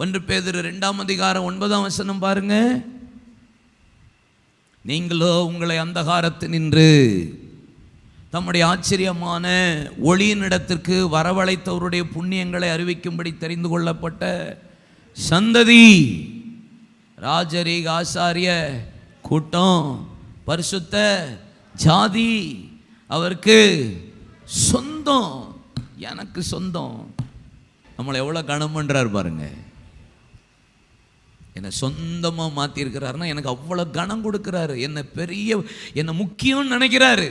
ஒன்று பேதர் ரெண்டாம் அதிகாரம் ஒன்பதாம் வசனம் பாருங்க. நீங்களோ உங்களை அந்தகாரத்து நின்று தம்முடைய ஆச்சரியமான ஒளியினிடத்திற்கு வரவழைத்தவருடைய புண்ணியங்களை அறிவிக்கும்படி தெரிந்து கொள்ளப்பட்ட சந்ததி ராஜரீக ஆசாரிய கூட்டம் பரிசுத்த ஜாதி அவருக்கு சொந்தம் எனக்கு சொந்தம். நம்மளை எவ்வளோ கனம் பண்றாரு பாருங்கள் என்னை சொந்தமாக மாற்றிருக்கிறாருன்னா எனக்கு அவ்வளோ கனம் கொடுக்குறாரு. என்னை பெரிய என்னை முக்கியம்னு நினைக்கிறாரு.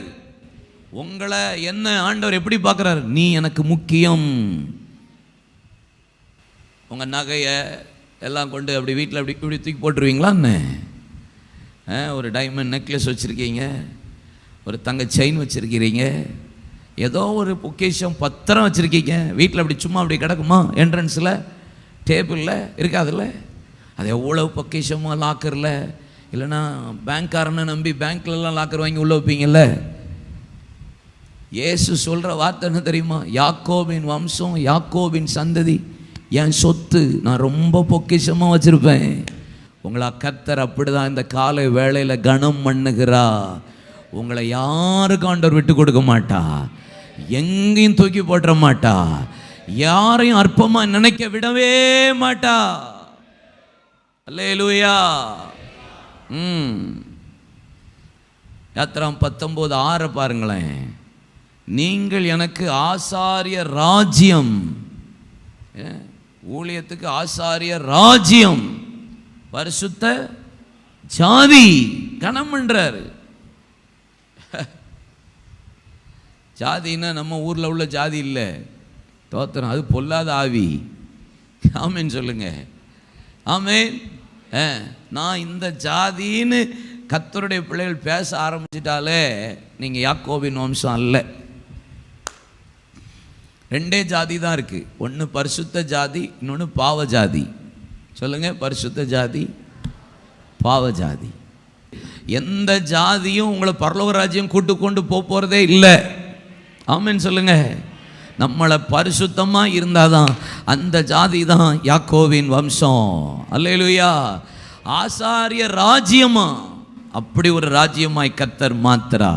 உங்களை என்ன ஆண்டவர் எப்படி பார்க்குறாரு? நீ எனக்கு முக்கியம். உங்கள் நகையை எல்லாம் கொண்டு அப்படி வீட்டில் அப்படி இப்படி தூக்கி போட்டுருவீங்களான்னு ஒரு டைமண்ட் நெக்லஸ் வச்சுருக்கீங்க. ஒரு தங்க செயின் வச்சுருக்கிறீங்க. ஏதோ ஒரு பொக்கேஷம் பத்திரம் வச்சுருக்கீங்க. வீட்டில் அப்படி சும்மா அப்படி கிடக்குமா? என்ட்ரன்ஸில் டேபிளில் இருக்காதுல்ல? அது எவ்வளோ பொக்கிஷமாக லாக்கரில் இல்லைன்னா பேங்க்காரனை நம்பி பேங்க்லலாம் லாக்கர் வாங்கி உள்ளே வைப்பீங்கல்ல? இயேசு சொல்கிற வார்த்தை என்ன தெரியுமா? யாக்கோபின் வம்சம் யாக்கோபின் சந்ததி. என் சொத்து நான் ரொம்ப பொக்கிஷமாக வச்சுருப்பேன். உங்களை கத்தர் அப்படிதான் இந்த காலை வேளையில் கனம் பண்ணுகிறா. உங்களை யாருக்கும் ஆண்டவர் விட்டு கொடுக்க மாட்டா? எங்கேயும் தூக்கி போட்டுற மாட்டா. யாரையும் அற்பமாக நினைக்க விடவே மாட்டா. அல்லேலூயா. ம். யாத்திராம் பத்தொம்போது ஆறை பாருங்களேன். நீங்கள் எனக்கு ஆசாரிய ராஜ்யம். ஊழியத்துக்கு ஆசாரிய ராஜ்யம். பரிசுத்த ஜாதி கணம் ஜாதின்னா நம்ம ஊரில் உள்ள ஜாதி இல்லை. தோத்திரம் அது பொல்லாத ஆவி. ஆமின்னு சொல்லுங்கள் ஆமே ஆ, நான் இந்த ஜாதின்னு கத்தருடைய பிள்ளைகள் பேச ஆரம்பிச்சிட்டாலே நீங்கள் யாக்கோபின் வம்சம் அல்ல. ரெண்டே ஜாதி தான் இருக்குது ஒன்று பரிசுத்த ஜாதி இன்னொன்று பாவ ஜாதி. சொல்லுங்கள் பரிசுத்த ஜாதி பாவ ஜாதி. எந்த ஜாதியும் உங்களை பரலோக ராஜ்யம் கூட்டு கொண்டு போகிறதே இல்லை. ஆமேன்னு சொல்லுங்கள் நம்மளை பரிசுத்தமாக இருந்தாதான் அந்த ஜாதி தான் யாக்கோவின் வம்சம். அல்லேலூயா. ஆசாரிய ராஜ்யமா? அப்படி ஒரு ராஜ்யமாய் கத்தர் மாத்திரா